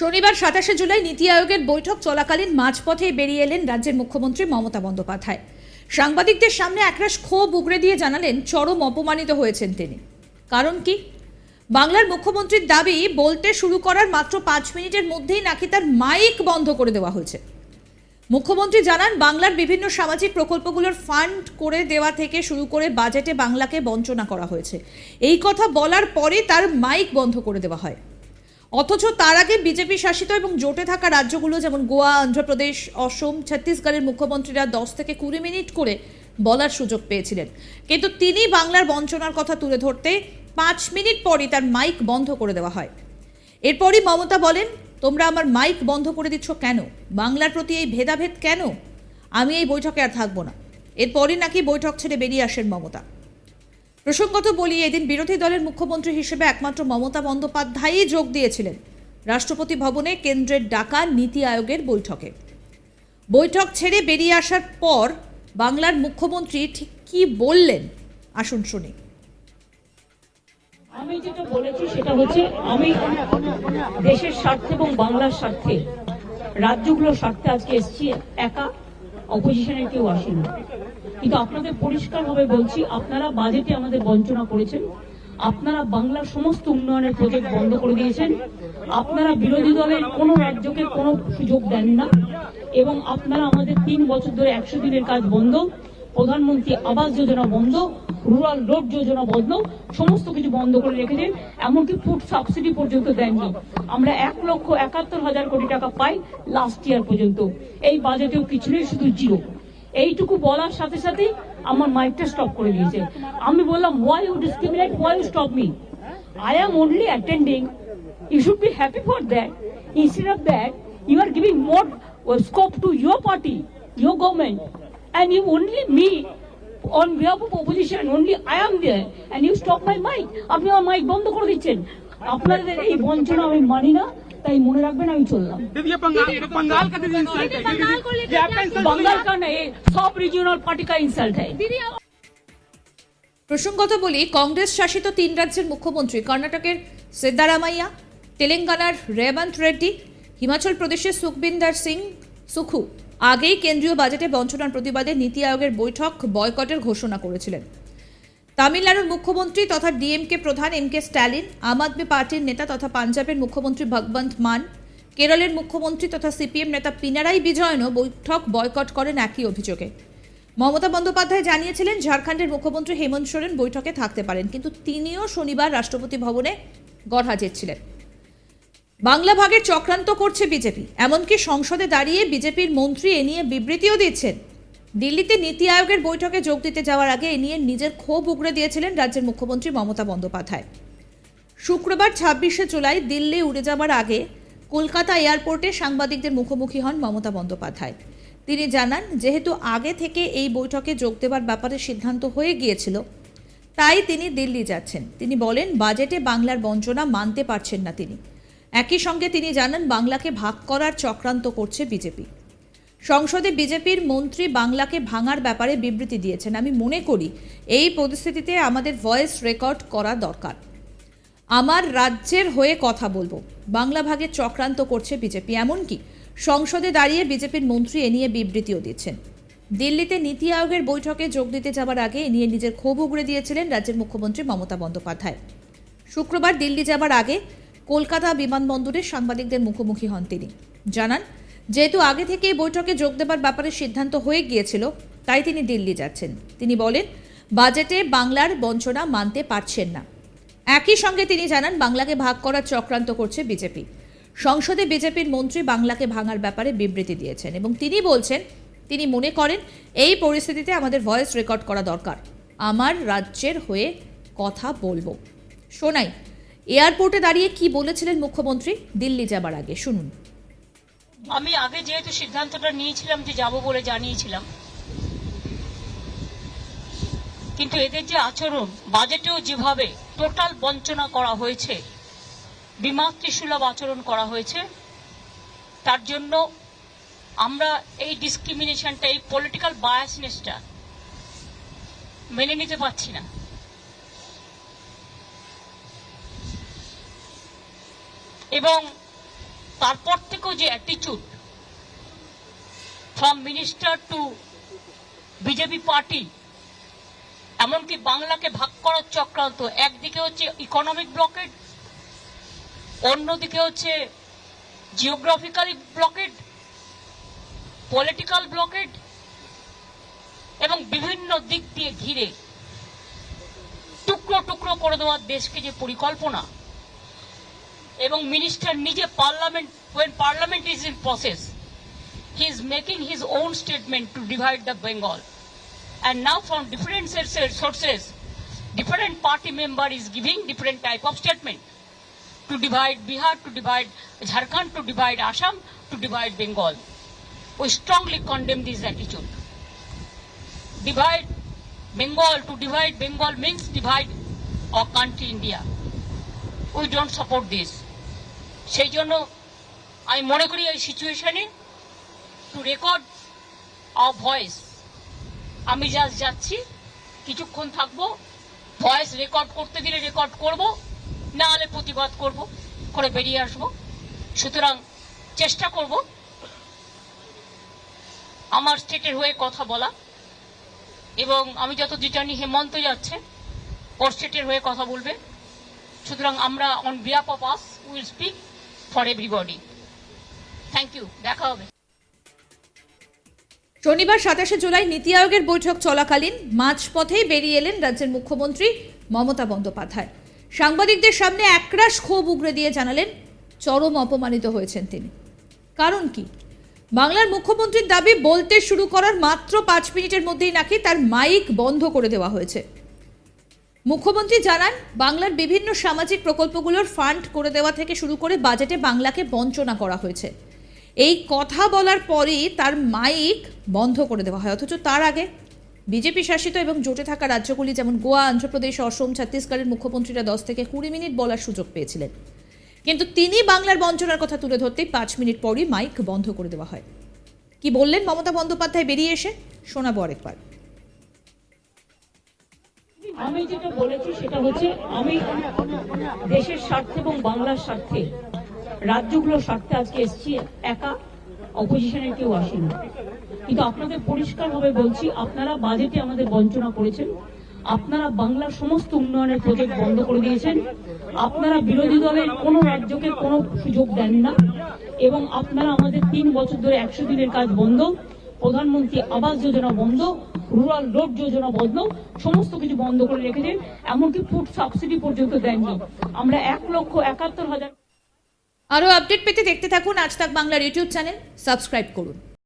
শনিবার সাতাশে জুলাই নীতি আয়োগের বৈঠক চলাকালীন মাঝপথে বেরিয়ে এলেন রাজ্যের মুখ্যমন্ত্রী মমতা বন্দ্যোপাধ্যায়। সাংবাদিকদের সামনে একরাশ ক্ষোভ উগড়ে দিয়ে জানালেন, চরম অপমানিত হয়েছেন তিনি। কারণ কি? বাংলার মুখ্যমন্ত্রীর দাবি, বলতে শুরু করার মাত্র পাঁচ মিনিটের মধ্যেই নাকি তার মাইক বন্ধ করে দেওয়া হয়েছে। মুখ্যমন্ত্রী জানান, বাংলার বিভিন্ন সামাজিক প্রকল্পগুলোর ফান্ড করে দেওয়া থেকে শুরু করে বাজেটে বাংলাকে বঞ্চনা করা হয়েছে। এই কথা বলার পরে তার মাইক বন্ধ করে দেওয়া হয়। অথচ তার আগে বিজেপি শাসিত এবং জোটে থাকা রাজ্যগুলো যেমন গোয়া, অন্ধ্রপ্রদেশ, অসম, ছত্তিশগড়ের মুখ্যমন্ত্রীরা দশ থেকে কুড়ি মিনিট করে বলার সুযোগ পেয়েছিলেন। কিন্তু তিনি বাংলার বঞ্চনার কথা তুলে ধরতে পাঁচ মিনিট পরই তার মাইক বন্ধ করে দেওয়া হয়। এরপরই মমতা বলেন, তোমরা আমার মাইক বন্ধ করে দিচ্ছ কেন? বাংলার প্রতি এই ভেদাভেদ কেন? আমি এই বৈঠকে আর থাকব না। এরপরই নাকি বৈঠক ছেড়ে বেরিয়ে আসেন মমতা। প্রসঙ্গত বলি, এদিন বিরোধী দলের মুখ্যমন্ত্রী হিসেবে একমাত্র মমতা বন্দ্যোপাধ্যায়ই যোগ দিয়েছিলেন। রাষ্ট্রপতি ভবনে কেন্দ্রের ডাকা নীতি আয়োগের বৈঠকে। বৈঠক ছেড়ে বেরিয়ে আসার পর বাংলার মুখ্যমন্ত্রী ঠিক কী বললেন? আসুন শুনি। আমি যেটা বলেছি সেটা হচ্ছে, আমি দেশের স্বার্থে এবং বাংলার স্বার্থে, রাজ্যগুলোর স্বার্থে আজকে এসেছি, একা অপোজিশনের কেউ আসেনি। কিন্তু আপনাদের পরিষ্কার ভাবে বলছি, আপনারা বাজেটে আমাদের বঞ্চনা করেছেন। আপনারা বাংলার সমস্ত উন্নয়নের প্রজেক্ট বন্ধ করে দিয়েছেন। আপনারা বিরোধী দলের কোনো রাজ্যকে কোনো সুযোগ দেন না। এবং আপনারা আমাদের তিন বছর ধরে একশো দিনের কাজ বন্ধ। প্রধানমন্ত্রী আবাস যোজনা বন্ধ, রুরাল রোড যোজনা বন্ধ, সমস্ত কিছু বন্ধ করে রেখেছেন। এমনকি ফুড সাবসিডি পর্যন্ত দেননি। আমরা এক লক্ষ একাত্তর হাজার কোটি টাকা পাই লাস্ট ইয়ার পর্যন্ত। এই বাজেটেও কিছু নেই, শুধু জিরো এইটুকু বলার সাথে সাথে আমার মাইকটা স্টপ করে দিয়েছে। আমি বললাম why you discriminate why you stop me I am only attending you should be happy for that instead of that you are giving more scope to your party your government and you only me on behalf of opposition only I am there and you stop my mic আপনি আমার mic বন্ধ করে দিচ্ছেন। আপনাদের এই বঞ্চনা আমি মানি না। তাই মনে রাখবেন আমি চললাম दीदी ये बंगाल ये बंगाल का दीदी इंसल्ट है दीदी ये आपका इंसल्ट बंगाल का नहीं सब रीजनल पार्टी का इंसल्ट है প্রসঙ্গত বলি কংগ্রেস শাসিত তিন রাজ্যের মুখ্যমন্ত্রী কর্ণাটকের সিদ্দারামাইয়া তেলেঙ্গানার রেবন্ত রেড্ডি হিমাচল প্রদেশের সুখবিন্দর সিং সুখু আগেই কেন্দ্রীয় বাজেটে বঞ্চনার প্রতিবাদে নীতি আয়োগের বৈঠক বয়কটের ঘোষণা করেছিলেন তামিলনাড়ুর মুখ্যমন্ত্রী তথা ডিএমকে প্রধান এম কে স্ট্যালিন, আম আদমি পার্টির নেতা তথা পাঞ্জাবের মুখ্যমন্ত্রী ভগবন্ত মান, কেরলের মুখ্যমন্ত্রী তথা সিপিএম নেতা পিনারাই বিজয়নও বৈঠক বয়কট করেন একই অভিযোগে। মমতা বন্দ্যোপাধ্যায় জানিয়েছিলেন, ঝাড়খণ্ডের মুখ্যমন্ত্রী হেমন্ত সোরেন বৈঠকে থাকতে পারেন, কিন্তু তিনিও শনিবার রাষ্ট্রপতি ভবনে গড়হাজির ছিলেন বাংলা ভাগের চক্রান্ত করছে বিজেপি, এমনকি সংসদে দাঁড়িয়ে বিজেপির মন্ত্রী এ নিয়ে বিবৃতিও দিচ্ছেন। দিল্লিতে নীতি আয়োগের বৈঠকে যোগ দিতে যাওয়ার আগে এ নিয়ে নিজের ক্ষোভ উগড়ে দিয়েছিলেন রাজ্যের মুখ্যমন্ত্রী মমতা বন্দ্যোপাধ্যায়। শুক্রবার ছাব্বিশে জুলাই দিল্লি উড়ে যাওয়ার আগে কলকাতা এয়ারপোর্টে সাংবাদিকদের মুখোমুখি হন মমতা বন্দ্যোপাধ্যায়। তিনি জানান, যেহেতু আগে থেকে এই বৈঠকে যোগ দেওয়ার ব্যাপারে সিদ্ধান্ত হয়ে গিয়েছিল, তাই তিনি দিল্লি যাচ্ছেন। তিনি বলেন, বাজেটে বাংলার বঞ্চনা মানতে পারছেন না তিনি। একই সঙ্গে তিনি জানান, বাংলাকে ভাগ করার চক্রান্ত করছে বিজেপি। সংসদে বিজেপির মন্ত্রী বাংলাকে ভাঙার ব্যাপারে বিবৃতি দিয়েছেন। আমি মনে করি এই পরিস্থিতিতে আমাদের ভয়েস রেকর্ড করা দরকার। আমার রাজ্যের হয়ে কথা বলব। বাংলা ভাগে চক্রান্ত করছে বিজেপি। এমনকি সংসদে দাঁড়িয়ে বিজেপির মন্ত্রী এ নিয়ে বিবৃতিও দিচ্ছেন। দিল্লিতে নীতি আয়োগের বৈঠকে যোগ দিতে যাওয়ার আগে এ নিয়ে নিজের ক্ষোভ উগড়ে দিয়েছিলেন রাজ্যের মুখ্যমন্ত্রী মমতা বন্দ্যোপাধ্যায়। শুক্রবার দিল্লি যাবার আগে কলকাতা বিমানবন্দরে সাংবাদিকদের মুখোমুখি হন তিনি। জানান যেহেতু আগে থেকে এই বৈঠকে যোগ দেবার ব্যাপারে সিদ্ধান্ত হয়ে গিয়েছিল, তাই তিনি দিল্লি যাচ্ছেন। তিনি বলেন, বাজেটে বাংলার বঞ্চনা মানতে পারছেন না। একই সঙ্গে তিনি জানান, বাংলাকে ভাগ করার চক্রান্ত করছে বিজেপি। সংসদে বিজেপির মন্ত্রী বাংলাকে ভাঙার ব্যাপারে বিবৃতি দিয়েছেন এবং তিনি বলছেন, তিনি মনে করেন, এই পরিস্থিতিতে আমাদের ভয়েস রেকর্ড করা দরকার। আমার রাজ্যের হয়ে কথা বলব। শোনাই এয়ারপোর্টে দাঁড়িয়ে কি বলেছিলেন মুখ্যমন্ত্রী? দিল্লি যাবার আগে, শুনুন। আমি আগে যেহেতু সিদ্ধান্তটা নিয়েছিলাম যে যাব বলে জানিয়েছিলাম। কিন্তু এদের যে আচরণ, বাজেটেও যেভাবে টোটাল বঞ্চনা করা হয়েছে বিমাতৃসুলভ আচরণ করা হয়েছে, তার জন্য আমরা এই ডিসক্রিমিনেশনটা এই পলিটিক্যাল বায়াসনেসটা মেনে নিতে পারছি না। এবং তারপর থেকেও যে অ্যাটিচিউড from minister to BJP party এমনকি বাংলাকে ভাগ করার চক্রান্ত, একদিকে হচ্ছে ইকোনমিক ব্লকেড অন্যদিকে হচ্ছে জিওগ্রাফিক্যালি ব্লকেড পলিটিক্যাল ব্লকেড এবং বিভিন্ন দিক দিয়ে ঘিরে টুকরো টুকরো করে দেওয়ার দেশকে যে পরিকল্পনা এবং মিনিস্টার নিজে parliament parliament is in process he is making his own statement to divide the bengal and now from different sources sources different party member is giving different type of statement to divide bihar to divide jharkhand to divide assam to divide bengal we strongly condemn this attitude divide bengal to divide bengal means divide our country india we don't support this সেই জন্য আমি মনে করি এই সিচুয়েশনে to record our voice আমি just যাচ্ছি, কিছুক্ষণ থাকব ভয়েস রেকর্ড করতে দিলে রেকর্ড করব না হলে প্রতিবাদ করব, করে বেরিয়ে আসব। সুতরাং চেষ্টা করব আমার স্টেটের হয়ে কথা বলা। এবং আমি যত জানি হেমন্ত যাচ্ছে, ওর স্টেটের হয়ে কথা বলবে। সুতরাং আমরা on behalf of us will speak for everybody thank you দেখা হবে। শনিবার সাতাশে জুলাই নীতি আয়োগের বৈঠক চলাকালীন মাঝপথেই বেরিয়ে এলেন রাজ্যের মুখ্যমন্ত্রী মমতা বন্দ্যোপাধ্যায়। সাংবাদিকদের সামনে একরাশ ক্ষোভ উগরে দিয়ে জানালেন, চরম অপমানিত হয়েছেন তিনি। কারণ কি? বাংলার মুখ্যমন্ত্রীর দাবি, বলতে শুরু করার মাত্র পাঁচ মিনিটের মধ্যেই নাকি তার মাইক বন্ধ করে দেওয়া হয়েছে। মুখ্যমন্ত্রী জানান, বাংলার বিভিন্ন সামাজিক প্রকল্পগুলোর ফান্ড করে দেওয়া থেকে শুরু করে বাজেটে বাংলাকে বঞ্চনা করা হয়েছে। এই কথা বলার পরেই তার মাইক বন্ধ করে দেওয়া হয়। অথচ তার আগে বিজেপি শাসিত এবং জোটে থাকা রাজ্যগুলি যেমন গোয়া, অন্ধ্রপ্রদেশ, অসম, ছত্তিশগড়ের মুখ্যমন্ত্রীরা দশ থেকে কুড়ি মিনিট বলার সুযোগ পেয়েছিলেন। কিন্তু তিনি বাংলার বঞ্চনার কথা তুলে ধরতেই পাঁচ মিনিট পরই মাইক বন্ধ করে দেওয়া হয়। কি বললেন মমতা বন্দ্যোপাধ্যায়? বেরিয়ে এসে শোনাবো আরেকবার। আমি যেটা বলেছি সেটা হচ্ছে, আমি দেশের স্বার্থে এবং বাংলার স্বার্থে রাজ্যগুলোর স্বার্থে আজকে এসেছি, একা অপোজিশনের কেউ আসেনি। কিন্তু আপনাদের পরিষ্কারভাবে বলছি, আপনারা বাজেটে আমাদের বঞ্চনা করেছেন, আপনারা বাংলার সমস্ত উন্নয়নের প্রজেক্ট বন্ধ করে দিয়েছেন, আপনারা বিরোধী দলের কোনো রাজ্যকে কোনো সুযোগ দেন না, এবং আপনারা আমাদের তিন বছর ধরে একশো দিনের কাজ বন্ধ প্রধানমন্ত্রী আবাস যোজনা বন্ধ রুরাল রোড যোজনা বন্ধ, সমস্ত কিছু বন্ধ করে রেখেছেন, এমনকি ফুড সাবসিডি পর্যন্ত দেননি। আমরা এক লক্ষ একাত্তর হাজার আরও আপডেট পেতে দেখতে থাকুন আজ তাক বাংলার ইউটিউব চ্যানেল। সাবস্ক্রাইব করুন।